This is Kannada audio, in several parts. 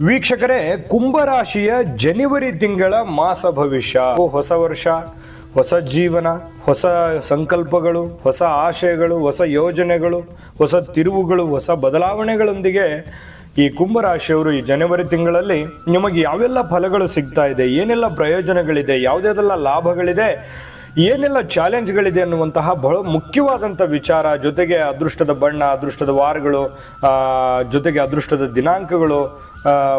ವೀಕ್ಷಕರೇ, ಕುಂಭರಾಶಿಯ ಜನವರಿ ತಿಂಗಳ ಮಾಸ ಭವಿಷ್ಯ. ಹೊಸ ವರ್ಷ, ಹೊಸ ಜೀವನ, ಹೊಸ ಸಂಕಲ್ಪಗಳು, ಹೊಸ ಆಶಯಗಳು, ಹೊಸ ಯೋಜನೆಗಳು, ಹೊಸ ತಿರುವುಗಳು, ಹೊಸ ಬದಲಾವಣೆಗಳೊಂದಿಗೆ ಈ ಕುಂಭರಾಶಿಯವರು ಈ ಜನವರಿ ತಿಂಗಳಲ್ಲಿ ನಿಮಗೆ ಯಾವೆಲ್ಲ ಫಲಗಳು ಸಿಗ್ತಾ ಇದೆ, ಏನೆಲ್ಲ ಪ್ರಯೋಜನಗಳಿದೆ ಯಾವುದೆಲ್ಲ ಲಾಭಗಳಿದೆ, ಏನೆಲ್ಲ ಚಾಲೆಂಜ್ಗಳಿದೆ ಅನ್ನುವಂತಹ ಬಹಳ ಮುಖ್ಯವಾದಂಥ ವಿಚಾರ, ಜೊತೆಗೆ ಅದೃಷ್ಟದ ಬಣ್ಣ, ಅದೃಷ್ಟದ ವಾರಗಳು ಜೊತೆಗೆ ಅದೃಷ್ಟದ ದಿನಾಂಕಗಳು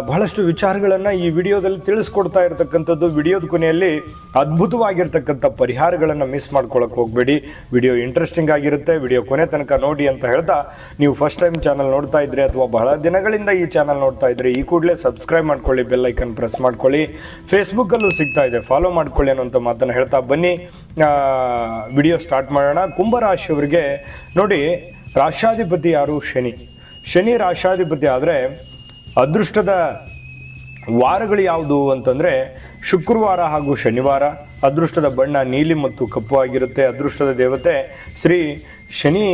ಬಹಳಷ್ಟು ವಿಚಾರಗಳನ್ನು ಈ ವಿಡಿಯೋದಲ್ಲಿ ತಿಳಿಸ್ಕೊಡ್ತಾ ಇರತಕ್ಕಂಥದ್ದು. ವಿಡಿಯೋದ ಕೊನೆಯಲ್ಲಿ ಅದ್ಭುತವಾಗಿರ್ತಕ್ಕಂಥ ಪರಿಹಾರಗಳನ್ನು ಮಿಸ್ ಮಾಡ್ಕೊಳ್ಳೋಕೆ ಹೋಗಬೇಡಿ. ವಿಡಿಯೋ ಇಂಟ್ರೆಸ್ಟಿಂಗ್ ಆಗಿರುತ್ತೆ. ವಿಡಿಯೋ ಕೊನೆ ತನಕ ನೋಡಿ ಅಂತ ಹೇಳ್ತಾ ನೀವು ಫಸ್ಟ್ ಟೈಮ್ ಚಾನಲ್ ನೋಡ್ತಾ ಇದ್ರೆ ಅಥವಾ ಬಹಳ ದಿನಗಳಿಂದ ಈ ಚಾನಲ್ ನೋಡ್ತಾ ಇದ್ರೆ ಈ ಕೂಡಲೇ ಸಬ್ಸ್ಕ್ರೈಬ್ ಮಾಡ್ಕೊಳ್ಳಿ ಬೆಲ್ ಐಕನ್ ಪ್ರೆಸ್ ಮಾಡ್ಕೊಳ್ಳಿ. ಫೇಸ್ಬುಕ್ಕಲ್ಲೂ ಸಿಗ್ತಾ ಇದೆ. ಫಾಲೋ ಮಾಡ್ಕೊಳ್ಳಿ ಅನ್ನೋಂಥ ಮಾತನ್ನು ಹೇಳ್ತಾ ಬನ್ನಿ. ವಿಡಿಯೋ ಸ್ಟಾರ್ಟ್ ಮಾಡೋಣ. ಕುಂಭರಾಶಿಯವರಿಗೆ ನೋಡಿ ರಾಶಾಧಿಪತಿ ಯಾರು? ಶನಿ. ಶನಿ ರಾಷ್ಟ್ರಾಧಿಪತಿ ಆದರೆ ಅದೃಷ್ಟದ ವಾರಗಳು ಯಾವುದು ಅಂತಂದರೆ ಶುಕ್ರವಾರ ಹಾಗೂ ಶನಿವಾರ. ಅದೃಷ್ಟದ ಬಣ್ಣ ನೀಲಿ ಮತ್ತು ಕಪ್ಪು ಆಗಿರುತ್ತೆ. ಅದೃಷ್ಟದ ದೇವತೆ ಶ್ರೀ ಶನಿ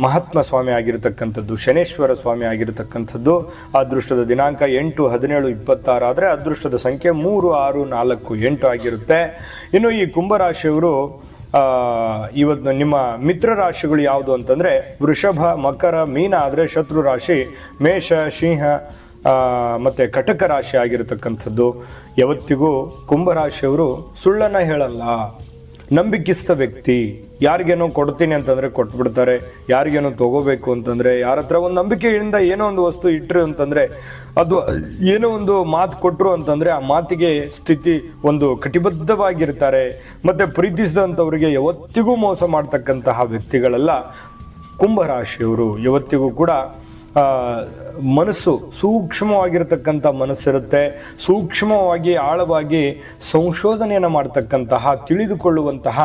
ಮಹಾತ್ಮ ಸ್ವಾಮಿ ಆಗಿರತಕ್ಕಂಥದ್ದು, ಶನೇಶ್ವರ ಸ್ವಾಮಿ ಆಗಿರತಕ್ಕಂಥದ್ದು. ಅದೃಷ್ಟದ ದಿನಾಂಕ ಎಂಟು, ಹದಿನೇಳು, ಇಪ್ಪತ್ತಾರು ಆದರೆ ಅದೃಷ್ಟದ ಸಂಖ್ಯೆ ಮೂರು, ಆರು, ನಾಲ್ಕು, ಎಂಟು ಆಗಿರುತ್ತೆ. ಇನ್ನು ಈ ಕುಂಭರಾಶಿಯವರು ಇವತ್ತು ನಿಮ್ಮ ಮಿತ್ರ ರಾಶಿಗಳು ಯಾವುದು ಅಂತಂದರೆ ವೃಷಭ, ಮಕರ, ಮೀನ ಆದರೆ ಶತ್ರು ರಾಶಿ, ಮೇಷ, ಸಿಂಹ ಮತ್ತು ಕಟಕ ರಾಶಿ ಆಗಿರತಕ್ಕಂಥದ್ದು. ಯಾವತ್ತಿಗೂ ಕುಂಭರಾಶಿಯವರು ಸುಳ್ಳನ್ನು ಹೇಳಲ್ಲ. ನಂಬಿಕಿಸ್ತ ವ್ಯಕ್ತಿ. ಯಾರಿಗೇನೋ ಕೊಡ್ತೀನಿ ಅಂತಂದರೆ ಕೊಟ್ಬಿಡ್ತಾರೆ, ಯಾರಿಗೇನೋ ತಗೋಬೇಕು ಅಂತಂದರೆ, ಯಾರ ಹತ್ರ ಒಂದು ನಂಬಿಕೆಯಿಂದ ಏನೋ ಒಂದು ವಸ್ತು ಇಟ್ಟರು ಅಂತಂದರೆ, ಅದು ಏನೋ ಒಂದು ಮಾತು ಕೊಟ್ಟರು ಅಂತಂದರೆ ಆ ಮಾತಿಗೆ ಸ್ಥಿತಿ ಒಂದು ಕಟಿಬದ್ಧವಾಗಿರ್ತಾರೆ. ಮತ್ತು ಪ್ರೀತಿಸಿದಂಥವ್ರಿಗೆ ಯಾವತ್ತಿಗೂ ಮೋಸ ಮಾಡ್ತಕ್ಕಂತಹ ವ್ಯಕ್ತಿಗಳೆಲ್ಲ ಕುಂಭರಾಶಿಯವರು. ಯಾವತ್ತಿಗೂ ಕೂಡ ಮನಸ್ಸು ಸೂಕ್ಷ್ಮವಾಗಿರ್ತಕ್ಕಂಥ ಮನಸ್ಸಿರುತ್ತೆ. ಸೂಕ್ಷ್ಮವಾಗಿ, ಆಳವಾಗಿ ಸಂಶೋಧನೆಯನ್ನು ಮಾಡ್ತಕ್ಕಂತಹ, ತಿಳಿದುಕೊಳ್ಳುವಂತಹ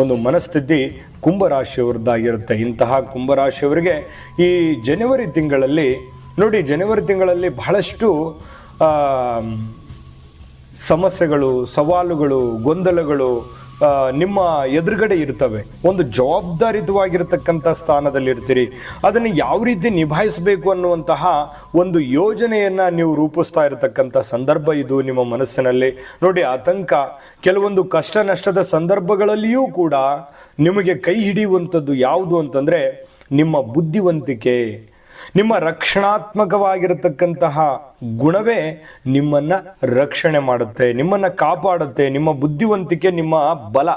ಒಂದು ಮನಸ್ಥಿತಿ ಕುಂಭರಾಶಿಯವ್ರದ್ದಾಗಿರುತ್ತೆ. ಇಂತಹ ಕುಂಭರಾಶಿಯವರಿಗೆ ಈ ಜನವರಿ ತಿಂಗಳಲ್ಲಿ, ನೋಡಿ ಜನವರಿ ತಿಂಗಳಲ್ಲಿ ಬಹಳಷ್ಟು ಸಮಸ್ಯೆಗಳು, ಸವಾಲುಗಳು, ಗೊಂದಲಗಳು ನಿಮ್ಮ ಎದುರುಗಡೆ ಇರ್ತವೆ. ಒಂದು ಜವಾಬ್ದಾರಿತವಾಗಿರತಕ್ಕಂಥ ಸ್ಥಾನದಲ್ಲಿ ಇರ್ತೀರಿ. ಅದನ್ನು ಯಾವ ರೀತಿ ನಿಭಾಯಿಸಬೇಕು ಅನ್ನುವಂತಹ ಒಂದು ಯೋಜನೆಯನ್ನು ನೀವು ರೂಪಿಸ್ತಾ ಇರತಕ್ಕಂಥ ಸಂದರ್ಭ ಇದು ನಿಮ್ಮ ಮನಸ್ಸಿನಲ್ಲಿ. ನೋಡಿ, ಆತಂಕ, ಕೆಲವೊಂದು ಕಷ್ಟ ನಷ್ಟದ ಸಂದರ್ಭಗಳಲ್ಲಿಯೂ ಕೂಡ ನಿಮಗೆ ಕೈ ಹಿಡಿಯುವಂಥದ್ದು ಯಾವುದು ಅಂತಂದರೆ ನಿಮ್ಮ ಬುದ್ಧಿವಂತಿಕೆ. ನಿಮ್ಮ ರಕ್ಷಣಾತ್ಮಕವಾಗಿರತಕ್ಕಂತಹ ಗುಣವೇ ನಿಮ್ಮನ್ನ ರಕ್ಷಣೆ ಮಾಡುತ್ತೆ, ನಿಮ್ಮನ್ನ ಕಾಪಾಡುತ್ತೆ, ನಿಮ್ಮ ಬುದ್ಧಿವಂತಿಕೆ, ನಿಮ್ಮ ಬಲ,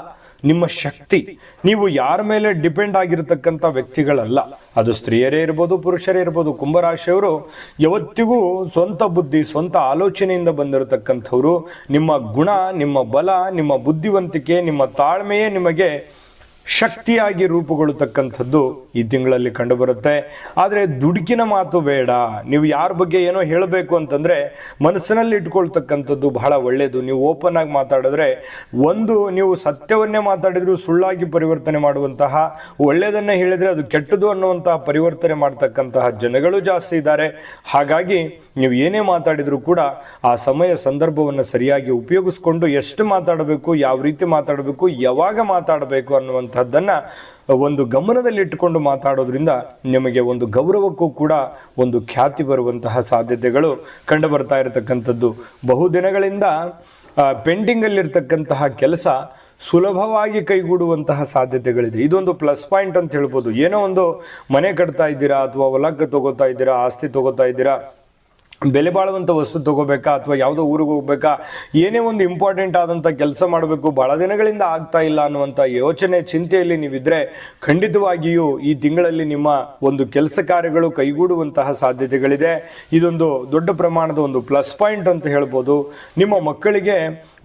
ನಿಮ್ಮ ಶಕ್ತಿ. ನೀವು ಯಾರ ಮೇಲೆ ಡಿಪೆಂಡ್ ಆಗಿರತಕ್ಕಂಥ ವ್ಯಕ್ತಿಗಳಲ್ಲ. ಅದು ಸ್ತ್ರೀಯರೇ ಇರ್ಬೋದು, ಪುರುಷರೇ ಇರ್ಬೋದು, ಕುಂಭರಾಶಿಯವರು ಯಾವತ್ತಿಗೂ ಸ್ವಂತ ಬುದ್ಧಿ, ಸ್ವಂತ ಆಲೋಚನೆಯಿಂದ ಬಂದಿರತಕ್ಕಂಥವ್ರು. ನಿಮ್ಮ ಗುಣ, ನಿಮ್ಮ ಬಲ, ನಿಮ್ಮ ಬುದ್ಧಿವಂತಿಕೆ, ನಿಮ್ಮ ತಾಳ್ಮೆಯೇ ನಿಮಗೆ ಶಕ್ತಿಯಾಗಿ ರೂಪುಗೊಳ್ಳತಕ್ಕಂಥದ್ದು ಈ ತಿಂಗಳಲ್ಲಿ ಕಂಡುಬರುತ್ತೆ. ಆದರೆ ದುಡುಕಿನ ಮಾತು ಬೇಡ. ನೀವು ಯಾರ ಬಗ್ಗೆ ಏನೋ ಹೇಳಬೇಕು ಅಂತಂದರೆ ಮನಸ್ಸಿನಲ್ಲಿ ಇಟ್ಕೊಳ್ತಕ್ಕಂಥದ್ದು ಬಹಳ ಒಳ್ಳೆಯದು ನೀವು ಓಪನ್ ಆಗಿ ಮಾತಾಡಿದ್ರೆ ಒಂದು, ನೀವು ಸತ್ಯವನ್ನೇ ಮಾತಾಡಿದರೂ ಸುಳ್ಳಾಗಿ ಪರಿವರ್ತನೆ ಮಾಡುವಂತಹ ಒಳ್ಳೆಯದನ್ನೇ ಹೇಳಿದರೆ ಅದು ಕೆಟ್ಟದು ಅನ್ನುವಂತಹ ಪರಿವರ್ತನೆ ಮಾಡ್ತಕ್ಕಂತಹ ಜನಗಳು ಜಾಸ್ತಿ ಇದ್ದಾರೆ. ಹಾಗಾಗಿ ನೀವು ಏನೇ ಮಾತಾಡಿದರೂ ಕೂಡ ಆ ಸಮಯ ಸಂದರ್ಭವನ್ನು ಸರಿಯಾಗಿ ಉಪಯೋಗಿಸ್ಕೊಂಡು ಎಷ್ಟು ಮಾತಾಡಬೇಕು, ಯಾವ ರೀತಿ ಮಾತಾಡಬೇಕು, ಯಾವಾಗ ಮಾತಾಡಬೇಕು ಅನ್ನುವಂಥದ್ದನ್ನು ಒಂದು ಗಮನದಲ್ಲಿಟ್ಟುಕೊಂಡು ಮಾತಾಡೋದ್ರಿಂದ ನಿಮಗೆ ಒಂದು ಗೌರವಕ್ಕೂ ಕೂಡ ಒಂದು ಖ್ಯಾತಿ ಬರುವಂತಹ ಸಾಧ್ಯತೆಗಳು ಕಂಡು ಬರ್ತಾ ಇರತಕ್ಕಂಥದ್ದು ಬಹುದಿನಗಳಿಂದ ಪೆಂಡಿಂಗಲ್ಲಿರ್ತಕ್ಕಂತಹ ಕೆಲಸ ಸುಲಭವಾಗಿ ಕೈಗೂಡುವಂತಹ ಸಾಧ್ಯತೆಗಳಿದೆ. ಇದೊಂದು ಪ್ಲಸ್ ಪಾಯಿಂಟ್ ಅಂತ ಹೇಳ್ಬೋದು. ಏನೋ ಒಂದು ಮನೆ ಕಟ್ತಾ ಇದ್ದೀರಾ ಅಥವಾ ಹೊಲಕ್ಕೆ ತಗೋತಾ ಇದ್ದೀರಾ, ಆಸ್ತಿ ತಗೋತಾ ಇದ್ದೀರಾ ಬೆಲೆ ಬಾಳುವಂಥ ವಸ್ತು ತಗೋಬೇಕಾ ಅಥವಾ ಯಾವುದೋ ಊರಿಗೆ ಹೋಗ್ಬೇಕಾ? ಏನೇ ಒಂದು ಇಂಪಾರ್ಟೆಂಟ್ ಆದಂಥ ಕೆಲಸ ಮಾಡಬೇಕು, ಬಹಳ ದಿನಗಳಿಂದ ಆಗ್ತಾ ಇಲ್ಲ ಅನ್ನುವಂಥ ಯೋಚನೆ, ಚಿಂತೆಯಲ್ಲಿ ನೀವಿದ್ರೆ ಖಂಡಿತವಾಗಿಯೂ ಈ ತಿಂಗಳಲ್ಲಿ ನಿಮ್ಮ ಒಂದು ಕೆಲಸ ಕಾರ್ಯಗಳು ಕೈಗೂಡುವಂತಹ ಸಾಧ್ಯತೆಗಳಿದೆ. ಇದೊಂದು ದೊಡ್ಡ ಪ್ರಮಾಣದ ಒಂದು ಪ್ಲಸ್ ಪಾಯಿಂಟ್ ಅಂತ ಹೇಳ್ಬೋದು. ನಿಮ್ಮ ಮಕ್ಕಳಿಗೆ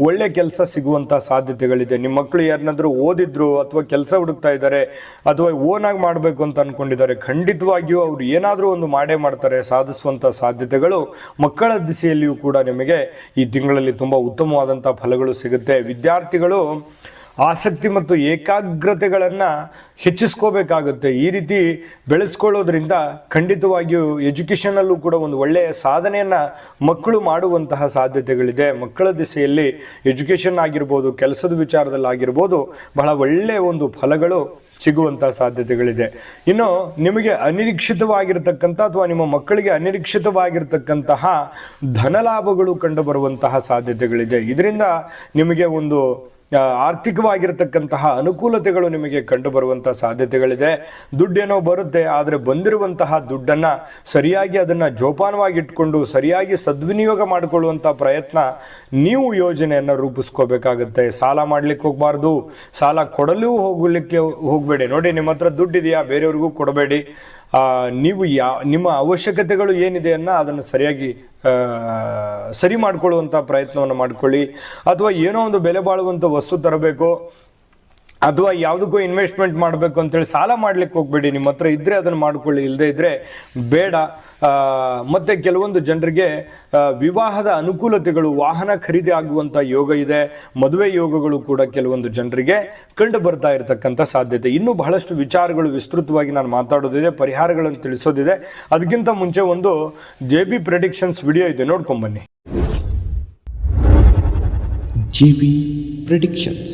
ಒಳ್ಳೆ ಕೆಲಸ ಸಿಗುವಂಥ ಸಾಧ್ಯತೆಗಳಿದೆ. ನಿಮ್ಮ ಮಕ್ಕಳು ಯಾರನ್ನಾದ್ರೂ ಓದಿದ್ರು ಅಥವಾ ಕೆಲಸ ಹುಡುಕ್ತಾ ಇದ್ದಾರೆ, ಅಥವಾ ಓನಾಗಿ ಮಾಡಬೇಕು ಅಂತ ಅನ್ಕೊಂಡಿದ್ದಾರೆ, ಖಂಡಿತವಾಗಿಯೂ ಅವರು ಏನಾದರೂ ಒಂದು ಮಾಡೇ ಮಾಡ್ತಾರೆ ಸಾಧಿಸುವಂಥ ಸಾಧ್ಯತೆಗಳು ಮಕ್ಕಳ ದಿಸೆಯಲ್ಲಿಯೂ ಕೂಡ ನಿಮಗೆ ಈ ತಿಂಗಳಲ್ಲಿ ತುಂಬ ಉತ್ತಮವಾದಂಥ ಫಲಗಳು ಸಿಗುತ್ತೆ. ವಿದ್ಯಾರ್ಥಿಗಳು ಆಸಕ್ತಿ ಮತ್ತು ಏಕಾಗ್ರತೆಗಳನ್ನು ಹೆಚ್ಚಿಸ್ಕೋಬೇಕಾಗುತ್ತೆ. ಈ ರೀತಿ ಬೆಳೆಸ್ಕೊಳ್ಳೋದ್ರಿಂದ ಖಂಡಿತವಾಗಿಯೂ ಎಜುಕೇಷನಲ್ಲೂ ಕೂಡ ಒಂದು ಒಳ್ಳೆಯ ಸಾಧನೆಯನ್ನು ಮಕ್ಕಳು ಮಾಡುವಂತಹ ಸಾಧ್ಯತೆಗಳಿದೆ. ಮಕ್ಕಳ ದಿಸೆಯಲ್ಲಿ ಎಜುಕೇಷನ್ ಆಗಿರ್ಬೋದು, ಕೆಲಸದ ವಿಚಾರದಲ್ಲಿ ಆಗಿರ್ಬೋದು ಬಹಳ ಒಳ್ಳೆಯ ಒಂದು ಫಲಗಳು ಸಿಗುವಂತಹ ಸಾಧ್ಯತೆಗಳಿದೆ. ಇನ್ನು ನಿಮಗೆ ಅನಿರೀಕ್ಷಿತವಾಗಿರ್ತಕ್ಕಂಥ ಅಥವಾ ನಿಮ್ಮ ಮಕ್ಕಳಿಗೆ ಅನಿರೀಕ್ಷಿತವಾಗಿರ್ತಕ್ಕಂತಹ ಧನಲಾಭಗಳು ಲಾಭಗಳು ಕಂಡುಬರುವಂತಹ ಸಾಧ್ಯತೆಗಳಿದೆ. ಇದರಿಂದ ನಿಮಗೆ ಒಂದು ಆರ್ಥಿಕವಾಗಿರತಕ್ಕಂತಹ ಅನುಕೂಲತೆಗಳು ನಿಮಗೆ ಕಂಡು ಬರುವಂತಹ ಸಾಧ್ಯತೆಗಳಿದೆ. ದುಡ್ಡೇನೋ ಬರುತ್ತೆ, ಆದರೆ ಬಂದಿರುವಂತಹ ದುಡ್ಡನ್ನ ಸರಿಯಾಗಿ ಅದನ್ನ ಜೋಪಾನವಾಗಿ ಇಟ್ಕೊಂಡು ಸರಿಯಾಗಿ ಸದ್ವಿನಿಯೋಗ ಮಾಡಿಕೊಳ್ಳುವಂತಹ ಪ್ರಯತ್ನ ನೀವು ಯೋಜನೆಯನ್ನು ರೂಪಿಸ್ಕೋಬೇಕಾಗುತ್ತೆ. ಸಾಲ ಮಾಡ್ಲಿಕ್ಕೆ ಹೋಗಬಾರ್ದು, ಸಾಲ ಕೊಡಲು ಹೋಗ್ಲಿಕ್ಕೆ ಹೋಗಬೇಡಿ. ನೋಡಿ, ನಿಮ್ಮ ಹತ್ರ ದುಡ್ಡಿದೆಯಾ? ಬೇರೆಯವ್ರಿಗೂ ಕೊಡಬೇಡಿ. ನೀವು ಯಾ, ನಿಮ್ಮ ಅವಶ್ಯಕತೆಗಳು ಏನಿದೆ ಅನ್ನ ಅದನ್ನು ಸರಿಯಾಗಿ ಸರಿ ಮಾಡಿಕೊಳ್ಳುವಂಥ ಪ್ರಯತ್ನವನ್ನು ಮಾಡ್ಕೊಳ್ಳಿ. ಅಥವಾ ಏನೋ ಒಂದು ಬೆಲೆ ಬಾಳುವಂಥ ವಸ್ತು ತರಬೇಕು. ಅಥವಾ ಯಾವುದಕ್ಕೂ ಇನ್ವೆಸ್ಟ್ಮೆಂಟ್ ಮಾಡಬೇಕು ಅಂತೇಳಿ ಸಾಲ ಮಾಡ್ಲಿಕ್ಕೆ ಹೋಗ್ಬೇಡಿ. ನಿಮ್ಮ ಹತ್ರ ಇದ್ರೆ ಅದನ್ನು ಮಾಡ್ಕೊಳ್ಳಿ ಇಲ್ಲದೆ ಇದ್ರೆ ಬೇಡ. ಮತ್ತು ಕೆಲವೊಂದು ಜನರಿಗೆ ವಿವಾಹದ ಅನುಕೂಲತೆಗಳು, ವಾಹನ ಖರೀದಿ ಆಗುವಂತ ಯೋಗ ಇದೆ. ಮದುವೆ ಯೋಗಗಳು ಕೂಡ ಕೆಲವೊಂದು ಜನರಿಗೆ ಕಂಡು ಬರ್ತಾ ಇರತಕ್ಕಂಥ ಸಾಧ್ಯತೆ. ಇನ್ನೂ ಬಹಳಷ್ಟು ವಿಚಾರಗಳು ವಿಸ್ತೃತವಾಗಿ ನಾನು ಮಾತಾಡೋದಿದೆ, ಪರಿಹಾರಗಳನ್ನು ತಿಳಿಸೋದಿದೆ. ಅದಕ್ಕಿಂತ ಮುಂಚೆ ಒಂದು ಜೆ ಬಿ ಪ್ರೆಡಿಕ್ಷನ್ಸ್ ವಿಡಿಯೋ ಇದೆ. ನೋಡ್ಕೊಂಬನ್ನಿ ಬಿ Predictions.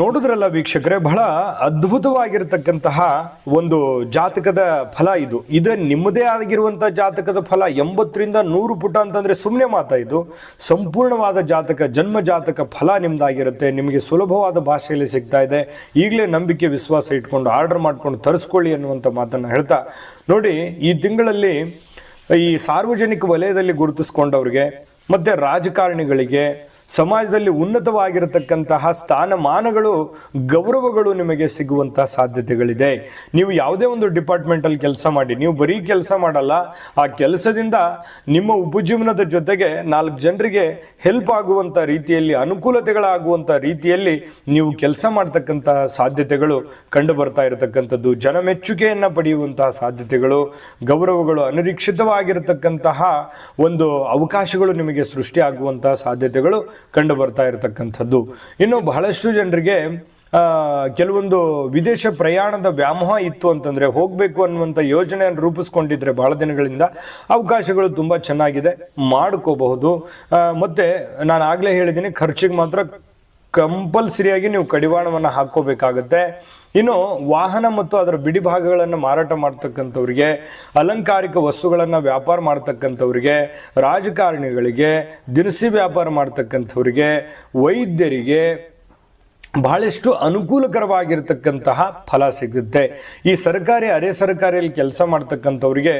ನೋಡಿದ್ರಲ್ಲ ವೀಕ್ಷಕರೇ, ಬಹಳ ಅದ್ಭುತವಾಗಿರತಕ್ಕಂತಹ ಒಂದು ಜಾತಕದ ಫಲ ಇದು. ಇದು ನಿಮ್ಮದೇ ಆಗಿರುವಂತ ಜಾತಕದ ಫಲ. ಎಂಬತ್ತರಿಂದ ನೂರು ಪುಟ ಅಂತಂದ್ರೆ ಸುಮ್ಮನೆ ಮಾತ ಇದು. ಸಂಪೂರ್ಣವಾದ ಜಾತಕ, ಜನ್ಮ ಜಾತಕ ಫಲ ನಿಮ್ದಾಗಿರುತ್ತೆ. ನಿಮಗೆ ಸುಲಭವಾದ ಭಾಷೆಯಲ್ಲಿ ಸಿಗ್ತಾ ಇದೆ. ಈಗಲೇ ನಂಬಿಕೆ, ವಿಶ್ವಾಸ ಇಟ್ಕೊಂಡು ಆರ್ಡರ್ ಮಾಡ್ಕೊಂಡು ತರಿಸ್ಕೊಳ್ಳಿ ಅನ್ನುವಂಥ ಮಾತನ್ನು ಹೇಳ್ತಾ. ನೋಡಿ, ಈ ತಿಂಗಳಲ್ಲಿ ಈ ಸಾರ್ವಜನಿಕ ವಲಯದಲ್ಲಿ ಗುರುತಿಸ್ಕೊಂಡವ್ರಿಗೆ, ಮತ್ತೆ ರಾಜಕಾರಣಿಗಳಿಗೆ ಸಮಾಜದಲ್ಲಿ ಉನ್ನತವಾಗಿರತಕ್ಕಂತಹ ಸ್ಥಾನಮಾನಗಳು, ಗೌರವಗಳು ನಿಮಗೆ ಸಿಗುವಂತಹ ಸಾಧ್ಯತೆಗಳಿದೆ. ನೀವು ಯಾವುದೇ ಒಂದು ಡಿಪಾರ್ಟ್ಮೆಂಟಲ್ಲಿ ಕೆಲಸ ಮಾಡಿ, ನೀವು ಬರೀ ಕೆಲಸ ಮಾಡಲ್ಲ, ಆ ಕೆಲಸದಿಂದ ನಿಮ್ಮ ಉಪಜೀವನದ ಜೊತೆಗೆ ನಾಲ್ಕು ಜನರಿಗೆ ಹೆಲ್ಪ್ ಆಗುವಂಥ ರೀತಿಯಲ್ಲಿ ಅನುಕೂಲತೆಗಳಾಗುವಂಥ ರೀತಿಯಲ್ಲಿ ನೀವು ಕೆಲಸ ಮಾಡ್ತಕ್ಕಂತಹ ಸಾಧ್ಯತೆಗಳು ಕಂಡು ಬರ್ತಾ ಇರತಕ್ಕಂಥದ್ದು. ಜನಮೆಚ್ಚುಗೆಯನ್ನು ಪಡೆಯುವಂತಹ ಸಾಧ್ಯತೆಗಳು, ಗೌರವಗಳು ಅನಿರೀಕ್ಷಿತವಾಗಿರತಕ್ಕಂತಹ ಒಂದು ಅವಕಾಶಗಳು ನಿಮಗೆ ಸೃಷ್ಟಿಯಾಗುವಂತಹ ಸಾಧ್ಯತೆಗಳು ಕಂಡು ಬರ್ತಾ ಇರತಕ್ಕಂಥದ್ದು. ಇನ್ನು ಬಹಳಷ್ಟು ಜನರಿಗೆ ಕೆಲವೊಂದು ವಿದೇಶ ಪ್ರಯಾಣದ ವ್ಯಾಮೋಹ ಇತ್ತು ಅಂತಂದ್ರೆ ಹೋಗಬೇಕು ಅನ್ನುವಂಥ ಯೋಜನೆಯನ್ನು ರೂಪಿಸ್ಕೊಂಡಿದ್ರೆ ಬಹಳ ದಿನಗಳಿಂದ ಅವಕಾಶಗಳು ತುಂಬ ಚೆನ್ನಾಗಿದೆ, ಮಾಡ್ಕೋಬಹುದು. ಮತ್ತು ನಾನು ಆಗಲೇ ಹೇಳಿದ್ದೀನಿ ಖರ್ಚಿಗೆ ಮಾತ್ರ ಕಂಪಲ್ಸರಿಯಾಗಿ ನೀವು ಕಡಿವಾಣವನ್ನು ಹಾಕೋಬೇಕಾಗತ್ತೆ ಇನ್ನು ವಾಹನ ಮತ್ತು ಅದರ ಬಿಡಿ ಭಾಗಗಳನ್ನು ಮಾರಾಟ ಮಾಡ್ತಕ್ಕಂಥವ್ರಿಗೆ, ಅಲಂಕಾರಿಕ ವಸ್ತುಗಳನ್ನು ವ್ಯಾಪಾರ ಮಾಡ್ತಕ್ಕಂಥವ್ರಿಗೆ, ರಾಜಕಾರಣಿಗಳಿಗೆ, ದಿನಸಿ ವ್ಯಾಪಾರ ಮಾಡ್ತಕ್ಕಂಥವ್ರಿಗೆ, ವೈದ್ಯರಿಗೆ ಬಹಳಷ್ಟು ಅನುಕೂಲಕರವಾಗಿರ್ತಕ್ಕಂತಹ ಫಲ ಸಿಗುತ್ತೆ. ಈ ಸರ್ಕಾರಿ, ಅರೆ ಸರ್ಕಾರಿಯಲ್ಲಿ ಕೆಲಸ ಮಾಡ್ತಕ್ಕಂಥವ್ರಿಗೆ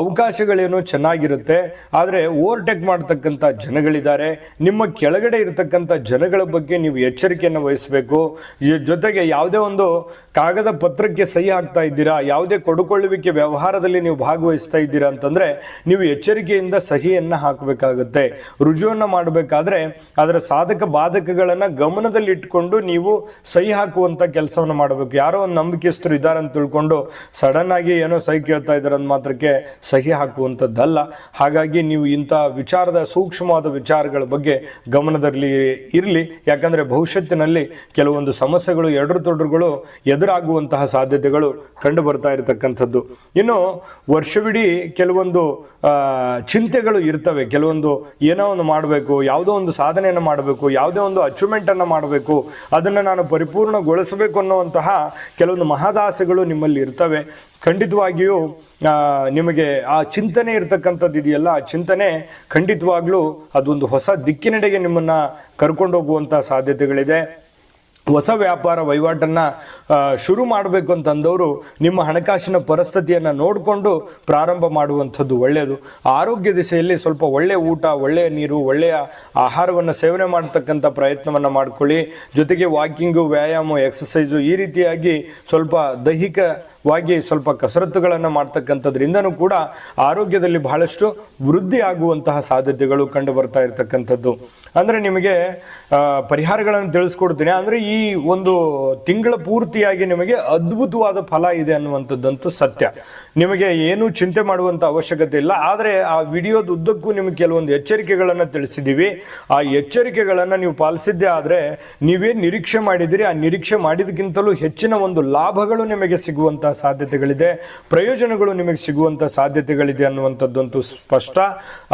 ಅವಕಾಶಗಳೇನೋ ಚೆನ್ನಾಗಿರುತ್ತೆ. ಆದರೆ ಓವರ್ಟೇಕ್ ಮಾಡ್ತಕ್ಕಂಥ ಜನಗಳಿದ್ದಾರೆ. ನಿಮ್ಮ ಕೆಳಗಡೆ ಇರತಕ್ಕಂಥ ಜನಗಳ ಬಗ್ಗೆ ನೀವು ಎಚ್ಚರಿಕೆಯನ್ನು ವಹಿಸಬೇಕು. ಜೊತೆಗೆ ಯಾವುದೇ ಒಂದು ಕಾಗದ ಪತ್ರಕ್ಕೆ ಸಹಿ ಹಾಕ್ತಾ ಇದ್ದೀರಾ, ಯಾವುದೇ ಕೊಡುಕೊಳ್ಳುವಿಕೆ ವ್ಯವಹಾರದಲ್ಲಿ ನೀವು ಭಾಗವಹಿಸ್ತಾ ಇದ್ದೀರಾ ಅಂತಂದರೆ ನೀವು ಎಚ್ಚರಿಕೆಯಿಂದ ಸಹಿಯನ್ನು ಹಾಕಬೇಕಾಗುತ್ತೆ. ರುಜುವನ್ನು ಮಾಡಬೇಕಾದ್ರೆ ಅದರ ಸಾಧಕ ಬಾಧಕಗಳನ್ನು ಗಮನದಲ್ಲಿ ಇಟ್ಕೊಂಡು ನೀವು ಸಹಿ ಹಾಕುವಂತ ಕೆಲಸವನ್ನು ಮಾಡಬೇಕು. ಯಾರೋ ಒಂದು ನಂಬಿಕೆಸ್ತರು ಇದ್ದಾರೆ ಅಂತ ತಿಳ್ಕೊಂಡು ಸಡನ್ ಆಗಿ ಏನೋ ಸಹಿ ಕೇಳ್ತಾ ಇದ್ದಾರೆ ಅಂದ ಮಾತ್ರಕ್ಕೆ ಸಹಿ ಹಾಕುವಂಥದ್ದಲ್ಲ ಹಾಗಾಗಿ ನೀವು ಇಂಥ ವಿಚಾರದ ಸೂಕ್ಷ್ಮವಾದ ವಿಚಾರಗಳ ಬಗ್ಗೆ ಗಮನದಲ್ಲಿ ಇರಲಿ. ಯಾಕಂದ್ರೆ ಭವಿಷ್ಯತ್ತಿನಲ್ಲಿ ಕೆಲವೊಂದು ಸಮಸ್ಯೆಗಳು ಎಡರು ತೊಡರುಗಳು ಎದುರಾಗುವಂತಹ ಸಾಧ್ಯತೆಗಳು ಕಂಡು ಬರ್ತಾ ಇರತಕ್ಕಂಥದ್ದು. ಇನ್ನು ವರ್ಷವಿಡೀ ಕೆಲವೊಂದು ಚಿಂತೆಗಳು ಇರ್ತವೆ. ಕೆಲವೊಂದು ಏನೋ ಒಂದು ಮಾಡಬೇಕು, ಯಾವುದೋ ಒಂದು ಸಾಧನೆಯನ್ನು ಮಾಡಬೇಕು, ಯಾವುದೇ ಒಂದು ಅಚೀವ್ಮೆಂಟ್ ಅನ್ನು ಮಾಡಬೇಕು. ಅದನ್ನು ನಾನು ಪರಿಪೂರ್ಣಗೊಳಿಸಬೇಕು ಅನ್ನುವಂತಹ ಕೆಲವೊಂದು ಮಹದಾಸೆಗಳು ನಿಮ್ಮಲ್ಲಿ ಇರ್ತವೆ. ಖಂಡಿತವಾಗಿಯೂ ನಿಮಗೆ ಆ ಚಿಂತನೆ ಇರತಕ್ಕಂಥದ್ದು ಇದೆಯಲ್ಲ, ಆ ಚಿಂತನೆ ಖಂಡಿತವಾಗ್ಲೂ ಅದೊಂದು ಹೊಸ ದಿಕ್ಕಿನೆಡೆಗೆ ನಿಮ್ಮನ್ನು ಕರ್ಕೊಂಡು ಹೋಗುವಂಥ ಸಾಧ್ಯತೆಗಳಿದೆ. ಹೊಸ ವ್ಯಾಪಾರ ವಹಿವಾಟನ್ನು ಶುರು ಮಾಡಬೇಕು ಅಂತಂದವರು ನಿಮ್ಮ ಹಣಕಾಸಿನ ಪರಿಸ್ಥಿತಿಯನ್ನು ನೋಡಿಕೊಂಡು ಪ್ರಾರಂಭ ಮಾಡುವಂಥದ್ದು ಒಳ್ಳೆಯದು ಆರೋಗ್ಯ ದಿಸೆಯಲ್ಲಿ ಸ್ವಲ್ಪ ಒಳ್ಳೆಯ ಊಟ ಒಳ್ಳೆಯ ನೀರು, ಒಳ್ಳೆಯ ಆಹಾರವನ್ನು ಸೇವನೆ ಮಾಡತಕ್ಕಂಥ ಪ್ರಯತ್ನವನ್ನು ಮಾಡ್ಕೊಳ್ಳಿ. ಜೊತೆಗೆ ವಾಕಿಂಗು, ವ್ಯಾಯಾಮ, ಎಕ್ಸಸೈಸು ಈ ರೀತಿಯಾಗಿ ಸ್ವಲ್ಪ ದೈಹಿಕವಾಗಿ ಸ್ವಲ್ಪ ಕಸರತ್ತುಗಳನ್ನು ಮಾಡ್ತಕ್ಕಂಥದ್ರಿಂದನೂ ಕೂಡ ಆರೋಗ್ಯದಲ್ಲಿ ಬಹಳಷ್ಟು ವೃದ್ಧಿ ಆಗುವಂತಹ ಸಾಧ್ಯತೆಗಳು ಕಂಡು ಬರ್ತಾ ಇರತಕ್ಕಂಥದ್ದು. ಅಂದರೆ ನಿಮಗೆ ಪರಿಹಾರಗಳನ್ನು ತಿಳಿಸ್ಕೊಡ್ತೀನಿ. ಅಂದರೆ ಈ ಒಂದು ತಿಂಗಳ ಪೂರ್ತಿಯಾಗಿ ನಿಮಗೆ ಅದ್ಭುತವಾದ ಫಲ ಇದೆ ಅನ್ನುವಂಥದ್ದಂತೂ ಸತ್ಯ. ನಿಮಗೆ ಏನು ಚಿಂತೆ ಮಾಡುವಂಥ ಅವಶ್ಯಕತೆ ಇಲ್ಲ. ಆದರೆ ಆ ವಿಡಿಯೋದ ಉದ್ದಕ್ಕೂ ನಿಮಗೆ ಕೆಲವೊಂದು ಎಚ್ಚರಿಕೆಗಳನ್ನು ತಿಳಿಸಿದ್ದೀವಿ ಆ ಎಚ್ಚರಿಕೆಗಳನ್ನು ನೀವು ಪಾಲಿಸಿದ್ದೇ ಆದರೆ ನೀವೇನು ನಿರೀಕ್ಷೆ ಮಾಡಿದಿರಿ ಆ ನಿರೀಕ್ಷೆ ಮಾಡಿದಕ್ಕಿಂತಲೂ ಹೆಚ್ಚಿನ ಒಂದು ಲಾಭಗಳು ನಿಮಗೆ ಸಿಗುವಂತಹ ಸಾಧ್ಯತೆಗಳಿದೆ. ಪ್ರಯೋಜನಗಳು ನಿಮಗೆ ಸಿಗುವಂಥ ಸಾಧ್ಯತೆಗಳಿದೆ ಅನ್ನುವಂಥದ್ದಂತೂ ಸ್ಪಷ್ಟ.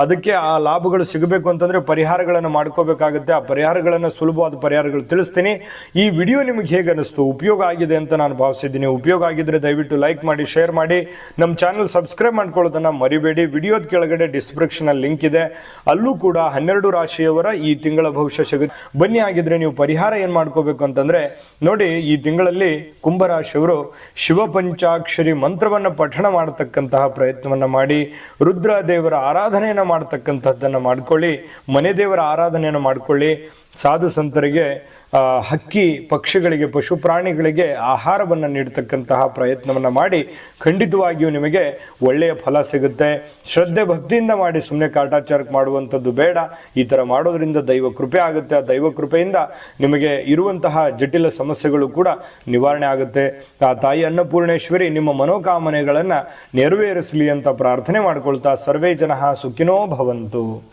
ಅದಕ್ಕೆ ಆ ಲಾಭಗಳು ಸಿಗಬೇಕು ಅಂತಂದ್ರೆ ಪರಿಹಾರಗಳನ್ನು ಮಾಡ್ಕೋಬೇಕಾಗುತ್ತೆ. ಆ ಪರಿಹಾರಗಳನ್ನು ಸುಲಭವಾದ ಪರಿಹಾರಗಳು ತಿಳಿಸ್ತೀನಿ. ಈ ವಿಡಿಯೋ ನಿಮಗೆ ಹೇಗೆ ಅನ್ನಿಸ್ತು ಉಪಯೋಗ ಆಗಿದೆ ಅಂತ ನಾನು ಭಾವಿಸಿದ್ದೀನಿ. ಉಪಯೋಗ ಆಗಿದ್ರೆ ದಯವಿಟ್ಟು ಲೈಕ್ ಮಾಡಿ, ಶೇರ್ ಮಾಡಿ. ನಮ್ಮ ಚಾನಲ್ ಸಬ್ಸ್ಕ್ರೈಬ್ ಮಾಡ್ಕೊಳ್ಳೋದನ್ನು ಮರಿಬೇಡಿ. ವಿಡಿಯೋದ ಕೆಳಗಡೆ ಡಿಸ್ಕ್ರಿಪ್ಷನ್ ಲಿಂಕ್ ಇದೆ. ಅಲ್ಲೂ ಕೂಡ ಹನ್ನೆರಡು ರಾಶಿಯವರ ಈ ತಿಂಗಳ ಭವಿಷ್ಯ ಸಿಗುತ್ತೆ. ಬನ್ನಿ ಆಗಿದ್ರೆ ನೀವು ಪರಿಹಾರ ಏನು ಮಾಡ್ಕೋಬೇಕು ಅಂತಂದ್ರೆ ನೋಡಿ ಈ ತಿಂಗಳಲ್ಲಿ ಕುಂಭರಾಶಿಯವರು ಶಿವಪಂಚಾಕ್ಷರಿ ಮಂತ್ರವನ್ನು ಪಠಣ ಮಾಡತಕ್ಕಂತಹ ಪ್ರಯತ್ನವನ್ನು ಮಾಡಿ ರುದ್ರ ದೇವರ ಆರಾಧನೆಯನ್ನು ಮಾಡತಕ್ಕಂಥದ್ದನ್ನು ಮಾಡ್ಕೊಳ್ಳಿ ಮನೆ ದೇವರ ಆರಾಧನೆಯನ್ನು ಮಾಡ್ಕೊಳ್ಳಿ. ಸಾಧು ಸಂತರಿಗೆ ಹಕ್ಕಿ ಪಕ್ಷಿಗಳಿಗೆ ಪಶು ಪ್ರಾಣಿಗಳಿಗೆ ಆಹಾರವನ್ನು ನೀಡತಕ್ಕಂತಹ ಪ್ರಯತ್ನವನ್ನು ಮಾಡಿ, ಖಂಡಿತವಾಗಿಯೂ ನಿಮಗೆ ಒಳ್ಳೆಯ ಫಲ ಸಿಗುತ್ತೆ. ಶ್ರದ್ಧೆ ಭಕ್ತಿಯಿಂದ ಮಾಡಿ ಸುಮ್ಮನೆ ಕಾಟಾಚಾರಕ್ಕೆ ಮಾಡುವಂಥದ್ದು ಬೇಡ. ಈ ಥರ ಮಾಡೋದ್ರಿಂದ ದೈವ ಕೃಪೆ ಆಗುತ್ತೆ. ಆ ದೈವ ಕೃಪೆಯಿಂದ ನಿಮಗೆ ಇರುವಂತಹ ಜಟಿಲ ಸಮಸ್ಯೆಗಳು ಕೂಡ ನಿವಾರಣೆ ಆಗುತ್ತೆ. ಆ ತಾಯಿ ಅನ್ನಪೂರ್ಣೇಶ್ವರಿ ನಿಮ್ಮ ಮನೋಕಾಮನೆಗಳನ್ನು ನೆರವೇರಿಸಲಿ ಅಂತ ಪ್ರಾರ್ಥನೆ ಮಾಡ್ಕೊಳ್ತಾ ಸರ್ವೇ ಜನ ಸುಖಿನೋ ಭವಂತು.